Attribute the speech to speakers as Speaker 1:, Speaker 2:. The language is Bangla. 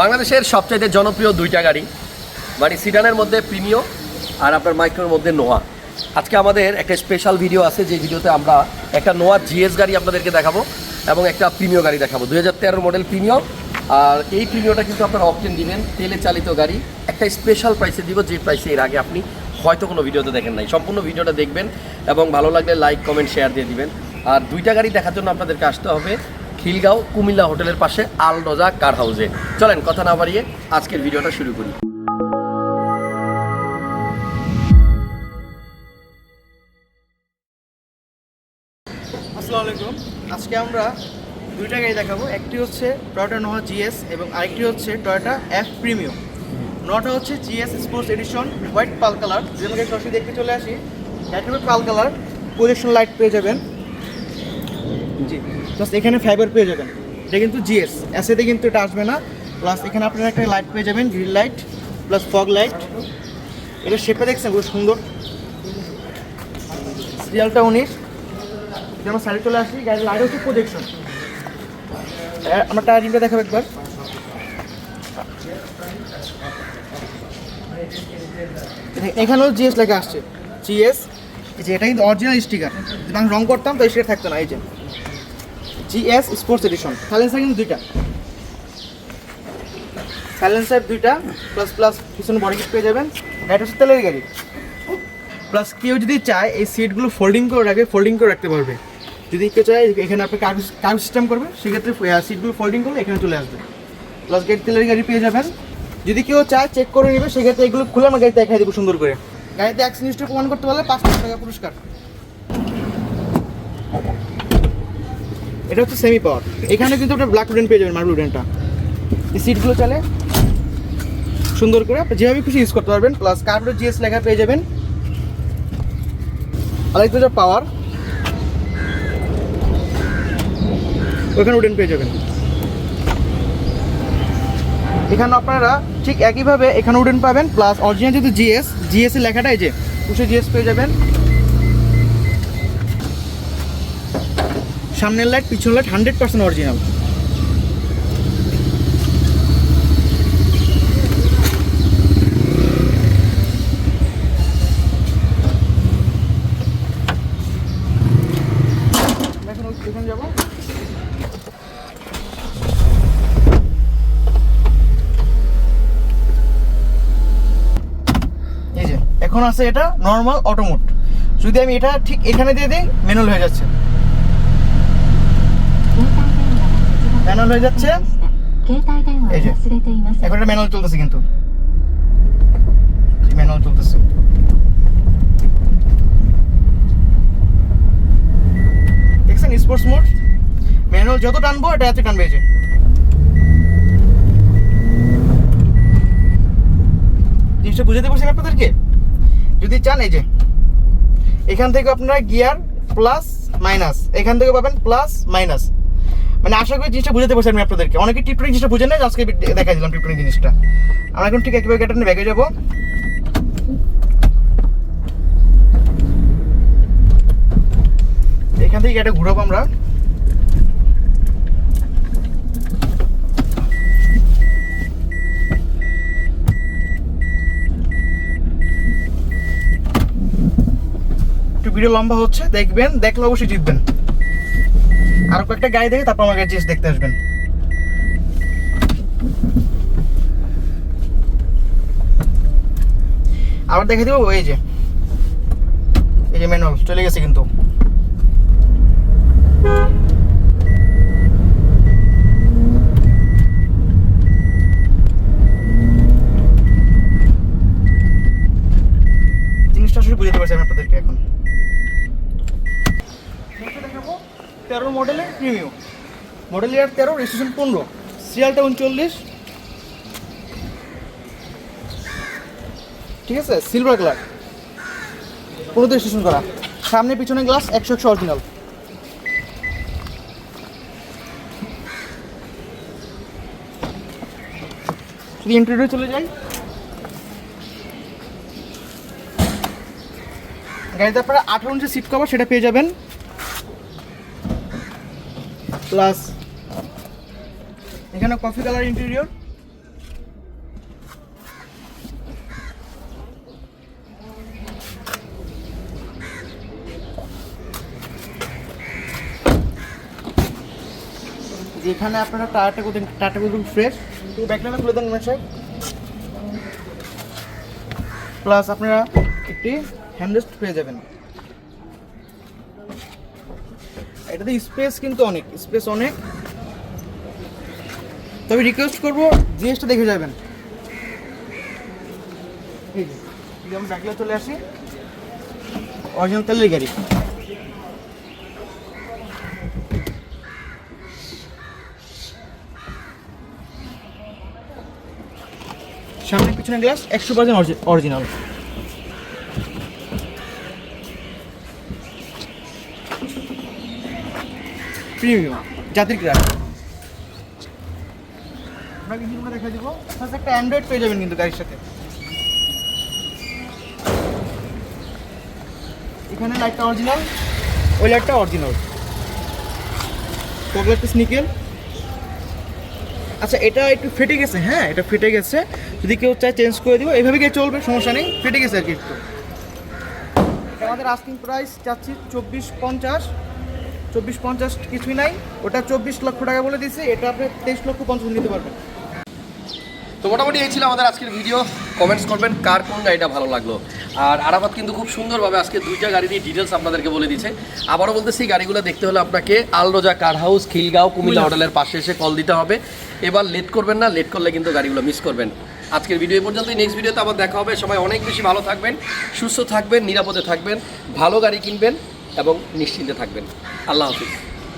Speaker 1: বাংলাদেশের সবচাইতে জনপ্রিয় দুইটা গাড়ি মানে সিডানের মধ্যে প্রিমিও আর আপনার মাইক্রোর মধ্যে নোয়া আজকে আমাদের একটা স্পেশাল ভিডিও আছে, যে ভিডিওতে আমরা একটা নোয়া জিএস গাড়ি আপনাদেরকে দেখাবো এবং একটা প্রিমিও গাড়ি দেখাবো। দুই হাজার মডেল প্রিমিও আর এই প্রিমিওটা কিন্তু আপনারা অপশন দিবেন, তেলে চালিত গাড়ি। একটা স্পেশাল প্রাইসে দিব, যে প্রাইসে এর আগে আপনি হয়তো কোনো ভিডিওতে দেখেন নাই। সম্পূর্ণ ভিডিওটা দেখবেন এবং ভালো লাগলে লাইক কমেন্ট শেয়ার দিয়ে দিবেন। আর দুইটা গাড়ি দেখার জন্য আপনাদেরকে আসতে হবে খিলগাঁও, কুমিল্লা হোটেলের পাশে আল আলডোজা কার হাউসে। চলেন, কথা না বাড়িয়ে আজকের ভিডিওটা শুরু করি।
Speaker 2: আলাইকুম। আজকে আমরা দুইটা গাড়ি দেখাবো। একটি হচ্ছে টয়োটা নোহা জিএস এবং আরেকটি হচ্ছে টয়োটা এফ প্রিমিয়াম নটা হচ্ছে GS sports edition white pearl colour সরাসরি দেখতে চলে আসি হবে পাল কালার প্রজেকশন লাইট পেয়ে যাবেন। জি। প্লাস এখানে ফাইবার পেয়ে যাবেন। এটা কিন্তু জিএস এসেতে কিন্তু এটা আসবে না। প্লাস এখানে আপনারা একটা লাইট পেয়ে যাবেন green light plus fog light এটা শেপে দেখছেন? খুব সুন্দর। সিরিয়ালটা উনিশ যদি আমরা চলে আসি, গাড়ির লাইট হচ্ছে প্রজেকশন আমার টায়ার রিমটা দেখাবো একবার। এখানেও জিএস লেখা আসছে। জিএস যে এটা কিন্তু অরিজিনাল স্টিকার যদি আমি রং করতাম, তো স্টিকার থাকতো না, এই যে। GS sports addition. সাইলেন্সার কিন্তু দুইটা। সাইলেন্সার দুইটা প্লাস প্লাস পিছনে বডি কিট পেয়ে যাবেন। এটা হচ্ছে তেলের গাড়ি। প্লাস কেউ যদি চায়, এই সিটগুলো ফোল্ডিং করে রাখবে ফোল্ডিং করে রাখতে পারবে। যদি কেউ চায়, এখানে আপনি কাগজ কাগজ সিস্টেম করবে, সেক্ষেত্রে সিটগুলো ফোল্ডিং করলে এখানে চলে আসবে। প্লাস গেট তেলের গাড়ি পেয়ে যাবেন। যদি কেউ চায় চেক করে নেবে, সেক্ষেত্রে এগুলো খুলে আমার গাড়িতে দেখাই দেবো সুন্দর করে। গাড়িতে অ্যাক্সিডেন্টটা প্রমাণ করতে পারলে পাঁচ লাখ টাকা পুরস্কার। এটা হচ্ছে সেমি পাওয়ার এখানে কিন্তু আপনার ব্ল্যাক উডেন পেয়ে যাবেন মার্বেল উডেনটা এই সিটগুলো চলে সুন্দর করে আপনি যেভাবে খুশি ইউজ করতে পারবেন প্লাস কার্বোর জিএস লেখা পেয়ে যাবেন। হচ্ছে পাওয়ার ওইখানে উডেন পেয়ে যাবেন। এখানে আপনারা ঠিক একইভাবে এখানে উডেন পাবেন প্লাস অরিজিনাল যেহেতু জিএস জিএস এর লেখাটাই যে উষে জিএস পেয়ে যাবেন। সামনের লাইট পিছনের লাইট হান্ড্রেড পার্সেন্ট অরিজিনাল এখন আছে এটা নর্মাল অটোমোট যদি আমি এটা ঠিক এখানে দিয়ে দিই ম্যানুয়াল হয়ে যাচ্ছে। ম্যানুয়াল হয়ে যাচ্ছে।
Speaker 3: এই যে,
Speaker 2: এখন এটা ম্যানুয়াল চলতেছে কিন্তু। ম্যানুয়াল চলতেছে দেখছেন স্পোর্টস মোড ম্যানুয়াল যত টানবো, এটা এত টানবে যে। জিনিসটা বুঝাতে পারছেন আপনাদেরকে? যদি চান, এই যে। এখান থেকে আপনারা গিয়ার প্লাস মাইনাস এখান থেকে পাবেন প্লাস মাইনাস মানে আশা করি জিনিসটা বুঝাতে পারছি আমি আপনাদেরকে। অনেকে টিপটনিক জিনিসটা বুঝে নেয় আজকে দেখাই দিলাম টিপটনিক জিনিসটা। আমরা এখন ঠিক একেবারে গেটার ব্যাগে যাব। এখান থেকে এটা ঘুরাবো আমরা। একটু ভিডিও লম্বা হচ্ছে, দেখবেন, দেখলে অবশ্যই জিতবেন। আর কয়েকটা গাড়ি দেখে তারপর আমার জিনিস দেখতে আসবেন। আবার দেখে দিব, এই যে। এই যে ম্যানুয়াল চলে গেছে কিন্তু। জিনিসটা আসলে বুঝতে পারছি আমি আপনাদেরকে এখন। তেরো মডেলের প্রিমিয়াম মডেল ইয়ার তেরো রেজিস্ট্রেশন পনেরো। সিরিয়ালটা উনচল্লিশ। ঠিক আছে? সিলভার কালার পনেরো রেজিস্ট্রেশন করা। সামনে পিছনে গ্লাস একশো একশো অরিজিনাল যদি ইন্টারভিউ চলে যাই। গাড়িতে আপনারা আঠারো ইঞ্চি সিট কভার সেটা পেয়ে যাবেন। প্লাস এখানে কফি কালার ইন্টেরিয়র। যেখানে আপনারা টাটা করে টাটা করে ফ্রেশ ব্যাকলাইন ব্যাকলাইনে খুলে দেন স্যার প্লাস আপনারা একটি হ্যান্ডেস্ট পেয়ে যাবেন। এটাতে স্পেস কিন্তু অনেক স্পেস অনেক। তবে রিকোয়েস্ট করব জিএসটা দেখে যাবেন। আমি চলে আসি অরিজিনাল গাড়ি। সামনে পিছনে গ্লাস একশো পার্সেন্ট অরিজিনাল প্রিমিয়াম জাতির গ্রাস আপনাকে ইঞ্জিনগুলো দেখা দিব। সাথে একটা অ্যান্ড্রয়েড পেয়ে যাবেন কিন্তু গাড়ির সাথে। এখানে লাইটটা অরিজিনাল ওই লাইটটা অরিজিনাল ফগলাইটটা স্নিকেল আচ্ছা এটা একটু ফেটে গেছে হ্যাঁ এটা ফেটে গেছে। যদি কেউ চায় চেঞ্জ করে দিব এইভাবে গিয়ে চলবে সমস্যা নেই ফেটে গেছে আর কি একটু। আমাদের আস্কিং প্রাইস চাচ্ছি চব্বিশ পঞ্চাশ। চব্বিশ পঞ্চাশ কিছুই নাই। ওটা চব্বিশ লক্ষ টাকা বলে দিয়েছি এটা আপনি তেইশ লক্ষ পঞ্চাশ নিতে পারবেন।
Speaker 1: তো মোটামুটি এই ছিল আমাদের আজকের ভিডিও কমেন্টস করবেন কার কোন গাড়িটা ভালো লাগল। আর আরাফাত কিন্তু খুব সুন্দরভাবে আজকে দুইটা গাড়ি দিয়ে ডিটেলস আপনাদেরকে বলে দিচ্ছে আবারও বলতেছি গাড়িগুলো দেখতে হলে আপনাকে আলরোজা কার হাউস খিলগাঁও কুমিল্লা হোটেলের পাশে এসে কল দিতে হবে। এবার লেট করবেন না লেট করলে কিন্তু গাড়িগুলো মিস করবেন। আজকের ভিডিও এই পর্যন্ত নেক্সট ভিডিওতে আবার দেখা হবে। সবাই অনেক বেশি ভালো থাকবেন সুস্থ থাকবেন নিরাপদে থাকবেন ভালো গাড়ি কিনবেন। এবং নিশ্চিন্তে থাকবেন। আল্লাহ হাফিজ।